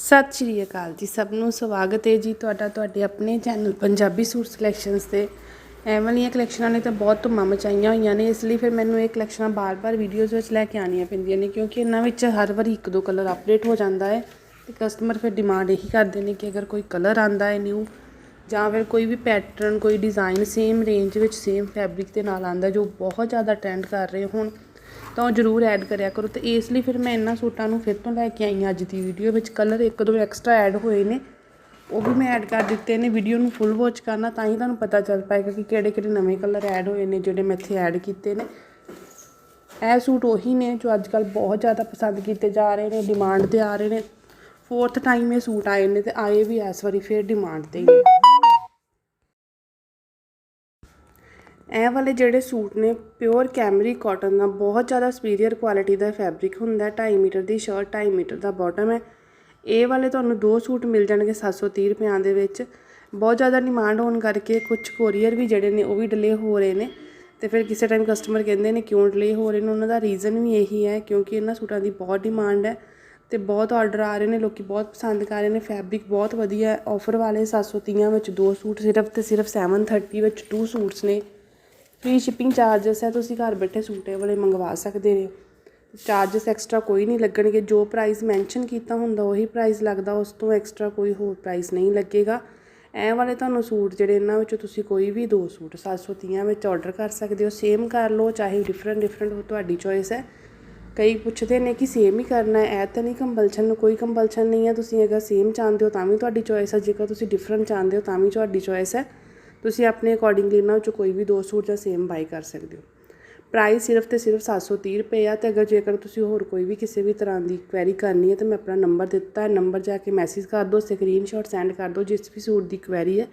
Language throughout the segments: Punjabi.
ਸਤਿ ਸ਼੍ਰੀ ਅਕਾਲ ਜੀ, ਸਭ ਨੂੰ ਸਵਾਗਤ ਹੈ ਜੀ ਤੁਹਾਡਾ, ਤੁਹਾਡੇ ਆਪਣੇ ਚੈਨਲ ਪੰਜਾਬੀ ਸੂਟ ਸਿਲੈਕਸ਼ਨਸ ਤੇ। ਐਵੇਂ ਵਾਲੀਆਂ ਕਲੈਕਸ਼ਨਾਂ ਨੇ ਤਾਂ ਬਹੁਤ ਧੁੰਮਾਂ ਮਚਾਈਆਂ ਹੋਈਆਂ ਨੇ, ਇਸ ਲਈ ਫਿਰ ਮੈਨੂੰ ਇਹ ਕਲੈਕਸ਼ਨਾਂ ਬਾਰ-ਬਾਰ ਵੀਡੀਓਜ਼ ਵਿੱਚ ਲੈ ਕੇ ਆਉਣੀਆਂ ਪੈਂਦੀਆਂ ਨੇ, ਕਿਉਂਕਿ ਇਹਨਾਂ ਵਿੱਚ ਹਰ ਵਾਰੀ ਇੱਕ ਦੋ ਕਲਰ ਅਪਡੇਟ ਹੋ ਜਾਂਦਾ ਹੈ ਤੇ ਕਸਟਮਰ ਫਿਰ ਡਿਮਾਂਡ ਇਹੀ ਕਰਦੇ ਨੇ ਕਿ ਅਗਰ ਕੋਈ ਕਲਰ ਆਂਦਾ ਹੈ ਨਿਊ ਜਾਂ ਫਿਰ ਕੋਈ ਵੀ ਪੈਟਰਨ ਕੋਈ ਡਿਜ਼ਾਈਨ ਸੇਮ ਰੇਂਜ ਵਿੱਚ ਸੇਮ ਫੈਬਰਿਕ ਦੇ ਨਾਲ ਆਂਦਾ ਜੋ ਬਹੁਤ ਜ਼ਿਆਦਾ ਟ੍ਰੈਂਡ ਕਰ ਰਹੇ ਹੁਣ। ਤਾਂ ਉਹ ਜ਼ਰੂਰ ਐਡ ਕਰਿਆ ਕਰੋ ਤੇ ਇਸ ਲਈ ਫਿਰ ਮੈਂ ਇਹਨਾਂ ਸੂਟਾਂ ਨੂੰ ਫਿਰ ਤੋਂ ਲੈ ਕੇ ਆਈ ਹਾਂ ਅੱਜ ਦੀ ਵੀਡੀਓ ਵਿੱਚ ਕਲਰ ਇੱਕ ਦੋ ਐਕਸਟਰਾ ਐਡ ਹੋਏ ਨੇ। ਉਹ ਵੀ ਮੈਂ ਐਡ ਕਰ ਦਿੱਤੇ ਨੇ ਵੀਡੀਓ ਨੂੰ ਫੁੱਲ ਵਾਚ ਕਰਨਾ ਤਾਂ ਹੀ ਤੁਹਾਨੂੰ ਪਤਾ ਚੱਲ ਪਾਏਗਾ ਕਿ ਕਿਹੜੇ ਕਿਹੜੇ ਨਵੇਂ ਕਲਰ ਐਡ ਹੋਏ ਨੇ ਜਿਹੜੇ ਮੈਂ ਇੱਥੇ ਐਡ ਕੀਤੇ ਨੇ। ਇਹ ਸੂਟ ਉਹੀ ਨੇ ਜੋ ਅੱਜ ਕੱਲ ਬਹੁਤ ਜ਼ਿਆਦਾ ਪਸੰਦ ਕੀਤੇ ਜਾ ਰਹੇ ਨੇ ਡਿਮਾਂਡ ਤੇ ਆ ਰਹੇ ਨੇ। ਫੋਰਥ ਟਾਈਮ ਇਹ ਸੂਟ ਆਏ ਨੇ ਤੇ ਆਏ ਵੀ ਇਸ ਵਾਰੀ ਫਿਰ ਡਿਮਾਂਡ ਤੇ ਹੀ ਇਹ ਵਾਲੇ ਜਿਹੜੇ ਸੂਟ ਨੇ ਪਿਓਰ ਕੈਮਰੀ ਕਾਟਨ ਦਾ, ਬਹੁਤ ਜ਼ਿਆਦਾ ਸੁਪੀਰੀਅਰ ਕੁਆਲਿਟੀ ਦਾ ਫੈਬਰਿਕ ਹੁੰਦਾ ਹੈ 2.5 ਮੀਟਰ ਦੀ ਸ਼ਰਟ 2.5 ਮੀਟਰ ਦਾ ਬਾਟਮ ਹੈ। ਇਹ ਵਾਲੇ ਤੁਹਾਨੂੰ ਦੋ ਸੂਟ ਮਿਲ ਜਾਣਗੇ 730 ਰੁਪਿਆਂ ਦੇ ਵਿੱਚ। ਬਹੁਤ ਜ਼ਿਆਦਾ ਡਿਮਾਂਡ ਹੋਣ ਕਰਕੇ ਕੁਝ ਕੋਰੀਅਰ ਵੀ ਜਿਹੜੇ ਨੇ ਉਹ ਵੀ ਡਿਲੇ ਹੋ ਰਹੇ ਨੇ ਤੇ ਫਿਰ ਕਿਸੇ ਟਾਈਮ ਕਸਟਮਰ ਕਹਿੰਦੇ ਨੇ ਕਿਉਂ ਡਿਲੇ ਹੋ ਰਹੇ ਨੇ, ਉਹਨਾਂ ਦਾ ਰੀਜ਼ਨ ਵੀ ਇਹੀ ਹੈ ਕਿਉਂਕਿ ਇਹਨਾਂ ਸੂਟਾਂ ਦੀ ਬਹੁਤ ਡਿਮਾਂਡ ਹੈ ਤੇ ਬਹੁਤ ਆਰਡਰ ਆ ਰਹੇ ਨੇ, ਲੋਕੀ ਬਹੁਤ ਪਸੰਦ ਕਰ ਰਹੇ ਨੇ ਫੈਬਰਿਕ ਬਹੁਤ ਵਧੀਆ ਹੈ। ਆਫਰ ਵਾਲੇ 730 ਵਿੱਚ ਦੋ ਸੂਟ, ਸਿਰਫ ਤੇ ਸਿਰਫ 730 ਵਿੱਚ ਟੂ ਸੂਟਸ ਨੇ। ਫ੍ਰੀ ਸ਼ਿਪਿੰਗ ਚਾਰਜਸ ਹੈ, ਤੁਸੀਂ ਘਰ ਬੈਠੇ ਸੂਟੇ ਵਾਲੇ ਮੰਗਵਾ ਸਕਦੇ ਨੇ। ਚਾਰਜਸ ਐਕਸਟਰਾ ਕੋਈ ਨਹੀਂ ਲੱਗਣਗੇ। ਜੋ ਪ੍ਰਾਈਸ ਮੈਂਸ਼ਨ ਕੀਤਾ ਹੁੰਦਾ, ਉਹੀ ਪ੍ਰਾਈਸ ਲੱਗਦਾ। ਉਸ ਤੋਂ ਐਕਸਟਰਾ ਕੋਈ ਹੋਰ ਪ੍ਰਾਈਸ ਨਹੀਂ ਲੱਗੇਗਾ। ਇਹ ਵਾਲੇ ਤੁਹਾਨੂੰ ਸੂਟ ਜਿਹੜੇ ਇਹਨਾਂ ਵਿੱਚੋਂ ਤੁਸੀਂ ਕੋਈ ਵੀ ਦੋ ਸੂਟ 730 ਵਿੱਚ ਆਰਡਰ ਕਰ ਸਕਦੇ ਹੋ। ਸੇਮ ਕਰ ਲਓ, ਚਾਹੇ ਡਿਫਰੈਂਟ ਡਿਫਰੈਂਟ ਹੋ ਤੁਹਾਡੀ ਚੋਇਸ ਹੈ। ਕਈ ਪੁੱਛਦੇ ਨੇ ਕਿ ਸੇਮ ਹੀ ਕਰਨਾ ਹੈ। ਇਹ ਤਾਂ ਨਹੀਂ ਕੰਪਲਸ਼ਨ ਨੂੰ ਕੋਈ ਕੰਪਲਸ਼ਨ ਨਹੀਂ ਹੈ। ਤੁਸੀਂ ਅਗਰ ਸੇਮ ਚਾਹੁੰਦੇ ਹੋ ਤਾਂ ਵੀ ਤੁਹਾਡੀ ਚੋਇਸ ਹੈ। ਜੇਕਰ ਤੁਸੀਂ ਡਿਫਰੈਂਟ ਚਾਹੁੰਦੇ ਹੋ ਤਾਂ ਵੀ ਤੁਹਾਡੀ ਚੋਇਸ ਹੈ। ਤੁਸੀਂ ਆਪਣੇ ਅਕੋਰਡਿੰਗਲੀ ਇਹਨਾਂ ਵਿੱਚੋਂ ਕੋਈ ਵੀ ਦੋ ਸੂਟ ਜਾਂ ਸੇਮ ਬਾਈ ਕਰ ਸਕਦੇ ਹੋ। ਪ੍ਰਾਈਸ ਸਿਰਫ ਤੇ ਸਿਰਫ 730 ਰੁਪਏ ਆ ਤੇ ਅਗਰ ਜੇਕਰ ਤੁਸੀਂ ਹੋਰ ਕੋਈ ਵੀ ਕਿਸੇ ਵੀ ਤਰ੍ਹਾਂ ਦੀ ਕੁਐਰੀ ਕਰਨੀ ਹੈ ਤਾਂ ਮੈਂ ਆਪਣਾ ਨੰਬਰ ਦਿੱਤਾ ਹੈ ਨੰਬਰ ਜਾ ਕੇ ਮੈਸੇਜ ਕਰ ਦਿਓ ਸਕਰੀਨਸ਼ਾਟ ਸੈਂਡ ਕਰ ਦਿਓ, ਜਿਸ ਵੀ ਸੂਟ ਦੀ ਕੁਐਰੀ ਹੈ,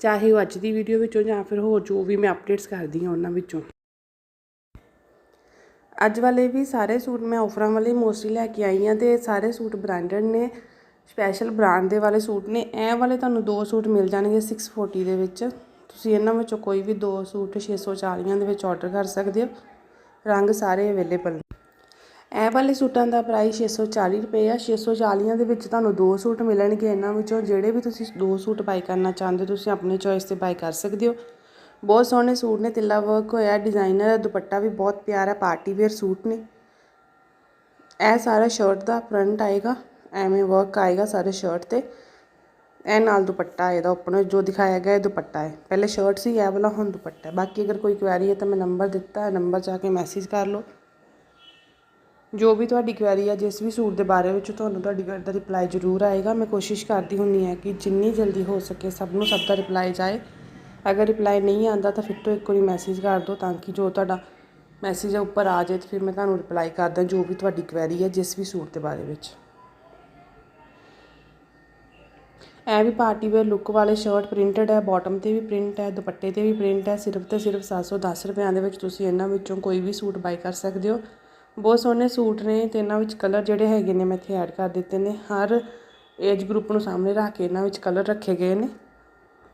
ਚਾਹੇ ਉਹ ਅੱਜ ਦੀ ਵੀਡੀਓ ਵਿੱਚੋਂ ਜਾਂ ਫਿਰ ਹੋਰ ਜੋ ਵੀ ਮੈਂ ਅਪਡੇਟਸ ਕਰਦੀ ਹਾਂ ਉਹਨਾਂ ਵਿੱਚੋਂ। ਅੱਜ ਵਾਲੇ ਵੀ ਸਾਰੇ ਸੂਟ ਮੈਂ ਆਫਰਾਂ ਵਾਲੇ ਮੋਸਟਲੀ ਲੈ ਕੇ ਆਈ ਹਾਂ ਤੇ ਸਾਰੇ ਸੂਟ ਬ੍ਰਾਂਡਡ ਨੇ। ਸਪੈਸ਼ਲ ਬ੍ਰਾਂਡ ਦੇ ਵਾਲੇ ਸੂਟ ਨੇ। ਇਹ ਵਾਲੇ ਤੁਹਾਨੂੰ ਦੋ ਸੂਟ ਮਿਲ ਜਾਣਗੇ 640 ਦੇ ਵਿੱਚ। ਤੁਸੀਂ ਇਹਨਾਂ ਵਿੱਚੋਂ ਕੋਈ ਵੀ ਦੋ ਸੂਟ 640 ਦੇ ਵਿੱਚ ਆਰਡਰ ਕਰ ਸਕਦੇ ਹੋ। ਰੰਗ ਸਾਰੇ ਅਵੇਲੇਬਲ ਨੇ। ਇਹ ਵਾਲੇ ਸੂਟਾਂ ਦਾ ਪ੍ਰਾਈਸ 640 ਰੁਪਏ ਆ। 640 ਦੇ ਵਿੱਚ ਤੁਹਾਨੂੰ ਦੋ ਸੂਟ ਮਿਲਣਗੇ ਇਹਨਾਂ ਵਿੱਚੋਂ। ਜਿਹੜੇ ਵੀ ਤੁਸੀਂ ਦੋ ਸੂਟ ਬਾਈ ਕਰਨਾ ਚਾਹੁੰਦੇ ਹੋ, ਤੁਸੀਂ ਆਪਣੀ ਚੋਇਸ ਤੇ ਬਾਈ ਕਰ ਸਕਦੇ ਹੋ। ਬਹੁਤ ਸੋਹਣੇ ਸੂਟ ਨੇ, ਤਿੱਲਾ ਵਰਕ ਹੋਇਆ ਡਿਜ਼ਾਈਨਰ ਹੈ ਦੁਪੱਟਾ ਵੀ ਬਹੁਤ ਪਿਆਰਾ ਪਾਰਟੀ ਵੇਅਰ ਸੂਟ ਨੇ। ਇਹ ਸਾਰਾ ਸ਼ਰਟ ਦਾ ਫਰੰਟ ਆਏਗਾ। ਐਵੇਂ ਵਰਕ ਆਏਗਾ ਸਾਰੇ ਸ਼ਰਟ ਤੇ। ਇਹ ਨਾਲ ਦੁਪੱਟਾ ਇਹਦਾ ਉੱਪਰ ਜੋ ਦਿਖਾਇਆ ਗਿਆ ਇਹ ਦੁਪੱਟਾ ਹੈ। ਪਹਿਲੇ ਸ਼ਰਟ ਸੀ, ਇਹ ਵਾਲਾ ਹੁਣ ਦੁਪੱਟਾ ਹੈ। ਬਾਕੀ ਅਗਰ ਕੋਈ ਕੁਐਰੀ ਹੈ ਤਾਂ ਮੈਂ ਨੰਬਰ ਦਿੱਤਾ ਹੈ ਨੰਬਰ ਜਾ ਕੇ ਮੈਸੇਜ ਕਰ ਲਓ। ਜੋ ਵੀ ਤੁਹਾਡੀ ਕੁਐਰੀ ਹੈ ਜਿਸ ਵੀ ਸੂਟ ਦੇ ਬਾਰੇ ਵਿੱਚ ਤੁਹਾਨੂੰ ਤੁਹਾਡੀ ਦਾ ਰਿਪਲਾਈ ਜ਼ਰੂਰ ਆਏਗਾ। ਮੈਂ ਕੋਸ਼ਿਸ਼ ਕਰਦੀ ਹੁੰਨੀ ਹੈ ਕਿ ਜਿੰਨੀ ਜਲਦੀ ਹੋ ਸਕੇ ਸਭ ਨੂੰ ਸਭ ਦਾ ਰਿਪਲਾਈ ਜਾਏ। ਅਗਰ ਰਿਪਲਾਈ ਨਹੀਂ ਆਂਦਾ ਤਾਂ ਫਿਰ ਤੋਂ ਇੱਕ ਵਾਰੀ ਮੈਸੇਜ ਕਰ ਦਿਓ ਤਾਂ ਕਿ ਜੋ ਤੁਹਾਡਾ ਮੈਸੇਜ ਹੈ ਉੱਪਰ ਆ ਜਾਏ ਤੇ ਫਿਰ ਮੈਂ ਤੁਹਾਨੂੰ ਰਿਪਲਾਈ ਕਰਦਾ ਜੋ ਵੀ ਤੁਹਾਡੀ ਕੁਐਰੀ ਹੈ ਜਿਸ ਵੀ ਸੂਟ ਦੇ ਬਾਰੇ ਵਿੱਚ। ਇਹ ਵੀ ਪਾਰਟੀ ਵੇਅਰ ਲੁੱਕ ਵਾਲੇ ਸ਼ਰਟ ਪ੍ਰਿੰਟਡ ਹੈ ਬਾਟਮ ਤੇ ਵੀ ਪ੍ਰਿੰਟ ਹੈ, ਦੁਪੱਟੇ ਤੇ ਵੀ ਪ੍ਰਿੰਟ ਹੈ, ਸਿਰਫ ਤੇ ਸਿਰਫ 710 ਰੁਪਏ ਦੇ ਵਿੱਚ ਤੁਸੀਂ ਇਹਨਾਂ ਵਿੱਚੋਂ ਕੋਈ ਵੀ ਸੂਟ ਬਾਈ ਕਰ ਸਕਦੇ ਹੋ। ਬਹੁਤ ਸੋਹਣੇ ਸੂਟ ਨੇ ਤੇ ਇਹਨਾਂ ਵਿੱਚ ਕਲਰ ਜਿਹੜੇ ਹੈਗੇ ਨੇ ਮੈਂ ਇੱਥੇ ਐਡ ਕਰ ਦਿੱਤੇ ਨੇ। ਹਰ ਏਜ ਗਰੁੱਪ ਨੂੰ ਸਾਹਮਣੇ ਰੱਖ ਕੇ ਇਹਨਾਂ ਵਿੱਚ ਕਲਰ ਰੱਖੇ ਗਏ ਨੇ।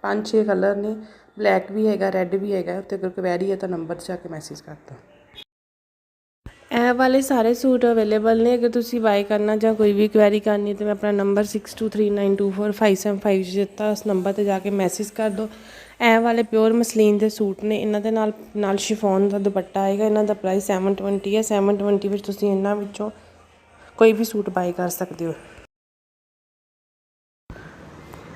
ਪੰਜ ਛੇ ਕਲਰ ਨੇ। ਬਲੈਕ ਵੀ ਹੈਗਾ ਰੈੱਡ ਵੀ ਹੈਗਾ ਤੇ ਅਗਰ ਕੁਐਰੀ ਹੈ ਤਾਂ ਨੰਬਰ 'ਚ ਆ ਕੇ ਮੈਸੇਜ ਕਰ ਦਿਓ ਇਹ ਵਾਲੇ ਸਾਰੇ ਸੂਟ ਅਵੇਲੇਬਲ ਨੇ, ਅਗਰ ਤੁਸੀਂ ਬਾਈ ਕਰਨਾ ਜਾਂ ਕੋਈ ਵੀ ਕੁਐਰੀ ਕਰਨੀ ਤੇ ਮੈਂ ਆਪਣਾ ਨੰਬਰ 6239245755 ਦਿੱਤਾ, ਉਸ ਨੰਬਰ ਤੇ ਜਾ ਕੇ ਮੈਸੇਜ ਕਰ ਦਿਓ। ਇਹ ਵਾਲੇ ਪਿਓਰ ਮਸਲੀਨ ਦੇ ਸੂਟ ਨੇ, ਇਹਨਾਂ ਦੇ ਨਾਲ ਨਾਲ ਸ਼ਿਫੋਨ ਦਾ ਦੁਪੱਟਾ ਆਏਗਾ, ਇਹਨਾਂ ਦਾ ਪ੍ਰਾਈਸ 720 ਹੈ 720 ਵਿੱਚ ਤੁਸੀਂ ਇਹਨਾਂ ਵਿੱਚੋਂ ਕੋਈ ਵੀ ਸੂਟ ਬਾਈ ਕਰ ਸਕਦੇ ਹੋ।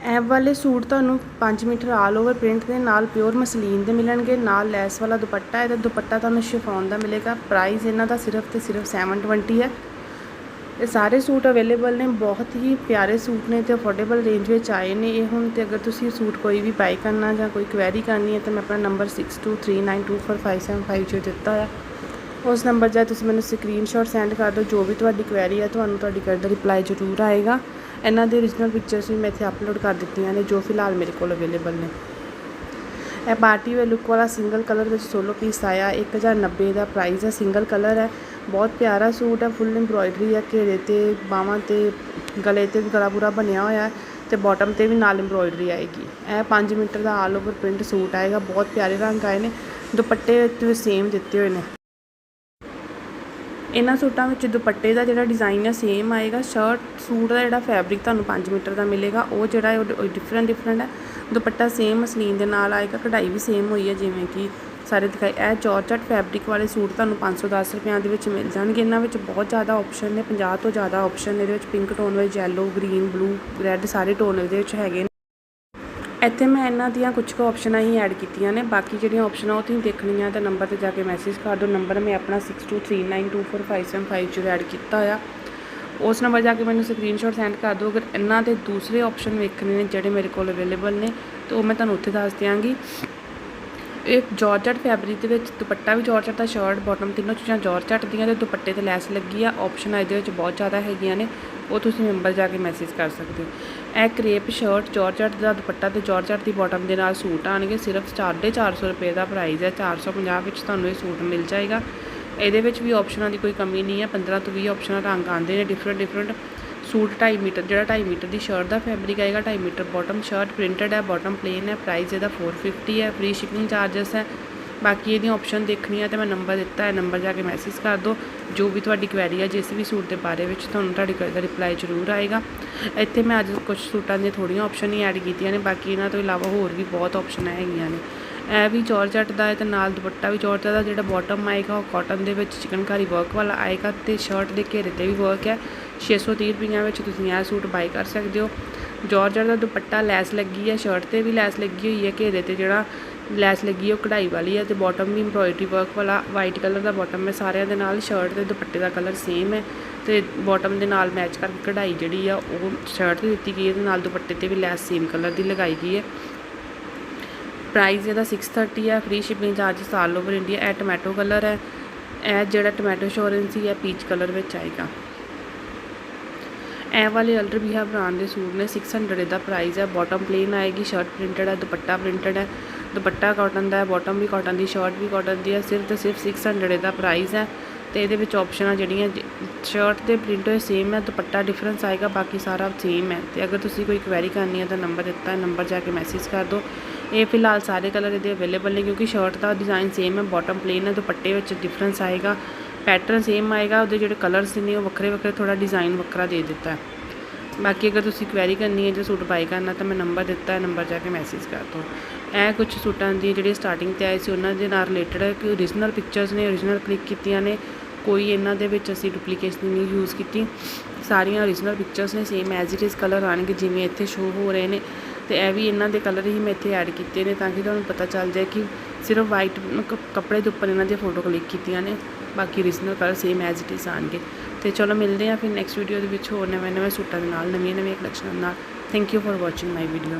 ਇਹ ਵਾਲੇ ਸੂਟ ਤੁਹਾਨੂੰ 5 ਮੀਟਰ ਆਲ ਓਵਰ ਪ੍ਰਿੰਟ ਦੇ ਨਾਲ ਪਿਓਰ ਮਸਲੀਨ ਦੇ ਮਿਲਣਗੇ, ਨਾਲ ਲੈਸ ਵਾਲਾ ਦੁਪੱਟਾ, ਇਹਦਾ ਦੁਪੱਟਾ ਤੁਹਾਨੂੰ ਸ਼ਿਫੋਨ ਦਾ ਮਿਲੇਗਾ। ਪ੍ਰਾਈਸ ਇਹਨਾਂ ਦਾ ਸਿਰਫ ਤੇ ਸਿਰਫ 720 ਹੈ। ਇਹ ਸਾਰੇ ਸੂਟ ਅਵੇਲੇਬਲ ਨੇ, ਬਹੁਤ ਹੀ ਪਿਆਰੇ ਸੂਟ ਨੇ ਤੇ ਅਫੋਰਡੇਬਲ ਰੇਂਜ ਵਿੱਚ ਆਏ ਨੇ। ਇਹ ਹੁਣ ਤੇ ਅਗਰ ਤੁਸੀਂ ਸੂਟ ਕੋਈ ਵੀ ਬਾਈ ਕਰਨਾ ਜਾਂ ਕੋਈ ਕੁਐਰੀ ਕਰਨੀ ਹੈ ਤਾਂ ਮੈਂ ਆਪਣਾ ਨੰਬਰ 6239245750 ਦਿੱਤਾ ਹੋਇਆ ਉਸ ਨੰਬਰ 'ਤੇ ਤੁਸੀਂ ਮੈਨੂੰ ਸਕਰੀਨਸ਼ਾਟ ਸੈਂਡ ਕਰ ਦਿਓ, ਜੋ ਵੀ ਤੁਹਾਡੀ ਕੁਐਰੀ ਹੈ, ਤੁਹਾਨੂੰ ਤੁਹਾਡੀ ਕੁਐਰੀ ਦਾ ਰਿਪਲਾਈ ਜ਼ਰੂਰ ਆਏਗਾ। ਇਹਨਾਂ ਦੇ origignal ਪਿਕਚਰਸ ਵੀ ਮੈਂ ਇੱਥੇ ਅਪਲੋਡ ਕਰ ਦਿੱਤੀਆਂ ਨੇ, ਜੋ ਫਿਲਹਾਲ ਮੇਰੇ ਕੋਲ ਅਵੇਲੇਬਲ ਨੇ। ਇਹ ਪਾਰਟੀ ਵੇ ਲੁੱਕ ਵਾਲਾ ਸਿੰਗਲ ਕਲਰ ਵਿੱਚ ਸੋਲੋ ਪੀਸ ਆਇਆ 1090 ਦਾ ਪ੍ਰਾਈਸ ਹੈ ਸਿੰਗਲ ਕਲਰ ਹੈ। ਬਹੁਤ ਪਿਆਰਾ ਸੂਟ ਹੈ ਫੁੱਲ ਐਮਬ੍ਰੋਇਡਰੀ ਹੈ, ਘੇਰੇ ਤੇ, ਬਾਹਾਂ ਤੇ, ਗਲੇ ਤੇ ਵੀ ਗਲਾ ਪੂਰਾ ਬਣਿਆ ਹੋਇਆ ਹੈ ਤੇ ਬਾਟਮ ਤੇ ਵੀ ਨਾਲ ਐਮਬ੍ਰੋਇਡਰੀ ਆਏਗੀ। ਇਹ 5 ਮੀਟਰ ਦਾ ਆਲ ਓਵਰ ਪ੍ਰਿੰਟ ਸੂਟ ਆਏਗਾ, ਬਹੁਤ ਪਿਆਰੇ ਰੰਗ ਆਏ ਨੇ, ਦੁਪੱਟੇ ਤੇ ਸੇਮ ਦਿੱਤੇ ਹੋਏ ਨੇ। ਇਹਨਾਂ ਸੂਟਾਂ ਵਿੱਚ ਦੁਪੱਟੇ ਦਾ ਜਿਹੜਾ ਡਿਜ਼ਾਈਨ ਹੈ ਸੇਮ ਆਏਗਾ ਸ਼ਰਟ ਸੂਟ ਦਾ ਜਿਹੜਾ ਫੈਬਰਿਕ ਤੁਹਾਨੂੰ 5 ਮੀਟਰ ਦਾ ਮਿਲੇਗਾ, ਉਹ ਜਿਹੜਾ ਹੈ ਉਹ ਡਿਫਰੈਂਟ ਡਿਫਰੈਂਟ ਹੈ ਦੁਪੱਟਾ ਸੇਮ ਮਸਲੀਨ ਦੇ ਨਾਲ ਆਏਗਾ, ਕਢਾਈ ਵੀ ਸੇਮ ਹੋਈ ਹੈ ਜਿਵੇਂ ਕਿ ਸਾਰੇ ਦਿਖਾਈ ਇਹ ਜੋਰਜਟ ਫੈਬਰਿਕ ਵਾਲੇ ਸੂਟ ਤੁਹਾਨੂੰ 510 ਰੁਪਿਆਂ ਦੇ ਵਿੱਚ ਮਿਲ ਜਾਣਗੇ। ਇਹਨਾਂ ਵਿੱਚ ਬਹੁਤ ਜ਼ਿਆਦਾ ਆਪਸ਼ਨ ਨੇ 50 ਤੋਂ ਜ਼ਿਆਦਾ ਆਪਸ਼ਨ ਇਹਦੇ ਵਿੱਚ ਪਿੰਕ ਟੋਨ ਵਿੱਚ ਯੈਲੋ ਗ੍ਰੀਨ ਬਲੂ ਰੈੱਡ ਸਾਰੇ ਟੋਨ ਦੇ ਵਿੱਚ ਹੈਗੇ ਇੱਥੇ ਮੈਂ ਇਹਨਾਂ ਦੀਆਂ ਕੁਝ ਕੁ ਆਪਸ਼ਨਾਂ ਹੀ ਐਡ ਕੀਤੀਆਂ ਨੇ। ਬਾਕੀ ਜਿਹੜੀਆਂ ਆਪਸ਼ਨਾਂ ਉਹ ਤੁਸੀਂ ਦੇਖਣੀਆਂ ਤਾਂ ਨੰਬਰ ਤੇ ਜਾ ਕੇ ਮੈਸੇਜ ਕਰ ਦਿਓ। ਨੰਬਰ ਮੈਂ ਆਪਣਾ 6239245750 ਐਡ ਕੀਤਾ ਹੋਇਆ ਉਸ ਨੰਬਰ ਜਾ ਕੇ ਮੈਨੂੰ ਸਕਰੀਨਸ਼ਾਟ ਸੈਂਡ ਕਰ ਦਿਓ। ਅਗਰ ਇਹਨਾਂ ਦੇ ਦੂਸਰੇ ਆਪਸ਼ਨ ਵੇਖਣੇ ਨੇ ਜਿਹੜੇ ਮੇਰੇ ਕੋਲ ਅਵੇਲੇਬਲ ਨੇ, ਤਾਂ ਉਹ ਮੈਂ ਤੁਹਾਨੂੰ ਉੱਥੇ ਦੱਸ ਦਿਆਂਗੀ। ਇਹ ਜਾਰਜਟ ਫੈਬਰਿਕ ਦੇ ਵਿੱਚ ਦੁਪੱਟਾ ਵੀ ਜਾਰਜਟ ਦਾ ਸ਼ਰਟ ਬਾਟਮ ਤਿੰਨੋਂ ਚੀਜ਼ਾਂ ਜਾਰਜਟ ਦੀਆਂ ਤੇ ਦੁਪੱਟੇ ਤੇ ਲੈਸ ਲੱਗੀ ਆ। ਆਪਸ਼ਨ ਇਹਦੇ ਵਿੱਚ ਬਹੁਤ ਜ਼ਿਆਦਾ ਹੈਗੀਆਂ ਨੇ, ਉਹ ਤੁਸੀਂ ਮੈਂਬਰ ਜਾ ਕੇ ਮੈਸੇਜ ਕਰ ਸਕਦੇ ਹੋ। ਇਹ ਕ੍ਰੇਪ ਸ਼ਰਟ ਜਾਰਜਟ ਦਾ ਦੁਪੱਟਾ ਤੇ ਜਾਰਜਟ ਦੀ ਬਾਟਮ ਦੇ ਨਾਲ ਸੂਟ ਆਣਗੇ। ਸਿਰਫ 450 ਰੁਪਏ ਦਾ ਪ੍ਰਾਈਸ ਹੈ 450 ਵਿੱਚ ਤੁਹਾਨੂੰ ਇਹ ਸੂਟ ਮਿਲ ਜਾਏਗਾ। ਇਹਦੇ ਵਿੱਚ ਵੀ ਆਪਸ਼ਨਾਂ ਦੀ ਕੋਈ ਕਮੀ ਨਹੀਂ ਹੈ 15 ਤੋਂ 20 ਆਪਸ਼ਨਾਂ ਰੰਗ ਆਉਂਦੇ ਨੇ ਡਿਫਰੈਂਟ ਡਿਫਰੈਂਟ ਸੂਟ 2.5 ਮੀਟਰ, ਜਿਹੜਾ 2.5 ਮੀਟਰ ਦੀ ਸ਼ਰਟ ਦਾ ਫੈਬਰਿਕ ਆਏਗਾ 2.5 ਮੀਟਰ ਬਾਟਮ ਸ਼ਰਟ ਪ੍ਰਿੰਟਡ ਹੈ ਬਾਟਮ ਪਲੇਨ ਹੈ ਪ੍ਰਾਈਸ ਇਹਦਾ 450 ਹੈ ਫ੍ਰੀ ਸ਼ਿਪਿੰਗ ਚਾਰजेस ਹੈ। ਬਾਕੀ ਇਹਦੀਆਂ ਆਪਸ਼ਨ ਦੇਖਣੀ ਹੈ ਤੇ ਮੈਂ ਨੰਬਰ ਦਿੱਤਾ ਹੈ ਨੰਬਰ ਜਾ ਕੇ ਮੈਸੇਜ ਕਰ ਦਿਓ। ਜੋ ਵੀ ਤੁਹਾਡੀ ਕੁਐਰੀ ਹੈ, ਜਿਸ ਵੀ ਸੂਟ ਦੇ ਬਾਰੇ ਵਿੱਚ ਤੁਹਾਨੂੰ ਤੁਹਾਡੀ ਕੁਐਰੀ ਦਾ ਰਿਪਲਾਈ ਜ਼ਰੂਰ ਆਏਗਾ। ਇੱਥੇ ਮੈਂ ਅੱਜ ਕੁਝ ਸੂਟਾਂ ਦੀਆਂ ਥੋੜੀਆਂ ਆਪਸ਼ਨ ਹੀ ਐਡ ਕੀਤੀਆਂ ਨੇ, ਬਾਕੀ ਇਹਨਾਂ ਤੋਂ ਇਲਾਵਾ ਹੋਰ ਵੀ ਬਹੁਤ ਆਪਸ਼ਨ ਹੈਗੀਆਂ ਨੇ। ਇਹ ਵੀ ਜੋਰਜੱਟ ਦਾ ਹੈ ਤੇ ਨਾਲ ਦੁਪੱਟਾ ਵੀ ਜੋਰਜੱਟ ਦਾ, ਜਿਹੜਾ ਬਾਟਮ ਆਏਗਾ ਉਹ ਕਾਟਨ ਦੇ ਵਿੱਚ ਚਿਕਨਕਾਰੀ ਵਰਕ ਵਾਲਾ ਆਏਗਾ ਤੇ ਸ਼ਰਟ ਦੇ ਘੇਰੇ ਤੇ ਵੀ ਵਰਕ ਹੈ। 630 ਰੁਪਈਆ ਵਿੱਚ ਤੁਸੀਂ ਇਹ ਸੂਟ ਬਾਈ ਕਰ ਸਕਦੇ ਹੋ। ਜੋਰਜੱਟ ਦਾ ਦੁਪੱਟਾ ਲੈਸ ਲੱਗੀ ਹੈ ਸ਼ਰਟ ਤੇ ਵੀ ਲੈਸ ਲੱਗੀ ਹੋਈ ਹੈ, ਘੇਰੇ ਤੇ ਜਿਹੜਾ ਲੈਸ ਲੱਗੀ ਉਹ ਕਢਾਈ ਵਾਲੀ ਹੈ ਤੇ ਬਾਟਮ ਵੀ ਐਮਬ੍ਰੋਇਡਰੀ ਵਰਕ ਵਾਲਾ ਵਾਈਟ ਕਲਰ ਦਾ ਬਾਟਮ ਹੈ। ਸਾਰਿਆਂ ਦੇ ਨਾਲ ਸ਼ਰਟ ਤੇ ਦੁਪੱਟੇ ਦਾ ਕਲਰ ਸੇਮ ਹੈ ਤੇ ਬਾਟਮ ਦੇ ਨਾਲ ਮੈਚ ਕਰਕੇ ਕਢਾਈ ਜਿਹੜੀ ਆ ਉਹ ਸ਼ਰਟ ਤੇ ਦਿੱਤੀ ਗਈ ਹੈ ਤੇ ਨਾਲ ਦੁਪੱਟੇ ਤੇ ਵੀ ਲੈਸ ਸੇਮ ਕਲਰ ਦੀ ਲਗਾਈ ਗਈ ਹੈ। ਪ੍ਰਾਈਸ ਇਹਦਾ 630 ਹੈ free shipping charges all over India ਇਹ ਟੋਮੈਟੋ ਕਲਰ ਹੈ। ਇਹ ਜਿਹੜਾ ਟੋਮੈਟੋ ਸ਼ੋਰੈਂਸੀ ਹੈ ਪੀਚ ਕਲਰ ਵਿੱਚ ਆਏਗਾ। ਇਹ ਵਾਲੇ ਅਲਟਰ ਵੀ ਬ੍ਰਾਂਡ ਦੇ ਸੂਟ ਨੇ 600 ਦਾ ਪ੍ਰਾਈਸ ਹੈ। ਬਾਟਮ ਪਲੇਨ ਆਏਗੀ ਸ਼ਰਟ ਪ੍ਰਿੰਟਡ ਹੈ, ਦੁਪੱਟਾ ਪ੍ਰਿੰਟਡ ਹੈ। ਦੁਪੱਟਾ ਕਾਟਨ ਦਾ ਹੈ ਬਾਟਮ ਵੀ ਕਾਟਨ ਦੀ ਸ਼ਰਟ ਵੀ ਕਾਟਨ ਦੀ ਹੈ। ਸਿਰਫ ਤੇ ਸਿਰਫ 600 ਦਾ ਪ੍ਰਾਈਸ ਹੈ। ਤੇ ਇਹਦੇ ਵਿੱਚ ਆਪਸ਼ਨਾਂ ਜਿਹੜੀਆਂ ਸ਼ਰਟ ਤੇ ਪ੍ਰਿੰਟ ਹੋਏ ਸੇਮ ਹੈ ਦੁਪੱਟਾ ਡਿਫਰੈਂਸ ਆਏਗਾ, ਬਾਕੀ ਸਾਰਾ ਸੇਮ ਹੈ ਤੇ ਅਗਰ ਤੁਸੀਂ ਕੋਈ ਕੁਐਰੀ ਕਰਨੀ ਹੈ ਤਾਂ ਨੰਬਰ ਦਿੱਤਾ ਹੈ ਨੰਬਰ ਜਾ ਕੇ ਮੈਸੇਜ ਕਰ ਦਿਓ। ਇਹ ਫਿਲਹਾਲ ਸਾਰੇ ਕਲਰ ਇਹਦੇ ਅਵੇਲੇਬਲ ਨੇ ਕਿਉਂਕਿ ਸ਼ਰਟ ਦਾ ਡਿਜ਼ਾਈਨ ਸੇਮ ਹੈ ਬਾਟਮ ਪਲੇਨ ਹੈ ਦੁਪੱਟੇ ਵਿੱਚ ਡਿਫਰੈਂਸ ਆਏਗਾ ਪੈਟਰਨ ਸੇਮ ਆਏਗਾ, ਉਹਦੇ ਜਿਹੜੇ ਕਲਰਸ ਨੇ, ਉਹ ਵੱਖਰੇ ਵੱਖਰੇ ਥੋੜਾ ਡਿਜ਼ਾਈਨ ਵੱਖਰਾ ਦੇ ਦਿੱਤਾ। ਹੈ ਬਾਕੀ ਅਗਰ ਤੁਸੀਂ ਕੁਐਰੀ ਕਰਨੀ ਹੈ ਜਾਂ ਸੂਟ ਬਾਈ ਕਰਨਾ, ਤਾਂ ਮੈਂ ਨੰਬਰ ਦਿੱਤਾ ਹੈ ਨੰਬਰ ਜਾ ਕੇ ਮੈਸੇਜ ਕਰ ਦਿਓ। ਇਹ ਕੁਝ ਸੂਟਾਂ ਦੀ ਜਿਹੜੀ ਸਟਾਰਟਿੰਗ ਤੇ ਆਏ ਸੀ, ਉਹਨਾਂ ਦੇ ਨਾਲ ਰਿਲੇਟਡ ਹੈ ਕਿ ਓਰੀਜਨਲ ਪਿਕਚਰਸ ਨੇ ਓਰੀਜਨਲ ਕਲਿੱਕ ਕੀਤੀਆਂ ਨੇ ਕੋਈ ਇਹਨਾਂ ਦੇ ਵਿੱਚ ਅਸੀਂ ਡੁਪਲੀਕੇਸ਼ਨ ਨਹੀਂ ਯੂਜ਼ ਕੀਤੀ। ਸਾਰੀਆਂ ਓਰੀਜਨਲ ਪਿਕਚਰਸ ਨੇ same as it is colour ਆਣਗੇ ਜਿਵੇਂ ਇੱਥੇ ਸ਼ੋ ਹੋ ਰਹੇ ਨੇ। ਤੇ ਇਹ ਵੀ ਇਹਨਾਂ ਦੇ ਕਲਰ ਹੀ ਮੈਂ ਇੱਥੇ ਐਡ ਕੀਤੇ ਨੇ ਤਾਂ ਕਿ ਤੁਹਾਨੂੰ ਪਤਾ ਚੱਲ ਜਾਏ ਕਿ ਸਿਰਫ ਵਾਈਟ ਕੱਪੜੇ ਦੇ ਉੱਪਰ ਇਹਨਾਂ ਦੀਆਂ ਫੋਟੋ ਕਲਿੱਕ ਕੀਤੀਆਂ ਨੇ। ਬਾਕੀ original colour same as it is ਆਣਗੇ ਤੇ ਚਲੋ ਮਿਲਦੇ ਹਾਂ ਫਿਰ ਨੈਕਸਟ ਵੀਡੀਓ ਦੇ ਵਿੱਚ ਹੋਰ ਨਵੇਂ ਨਵੇਂ ਸੂਟਾਂ ਦੇ ਨਾਲ ਨਵੀਆਂ ਨਵੀਆਂ ਕਲੈਕਸ਼ਨਾਂ ਨਾਲ। Thank you for watching my video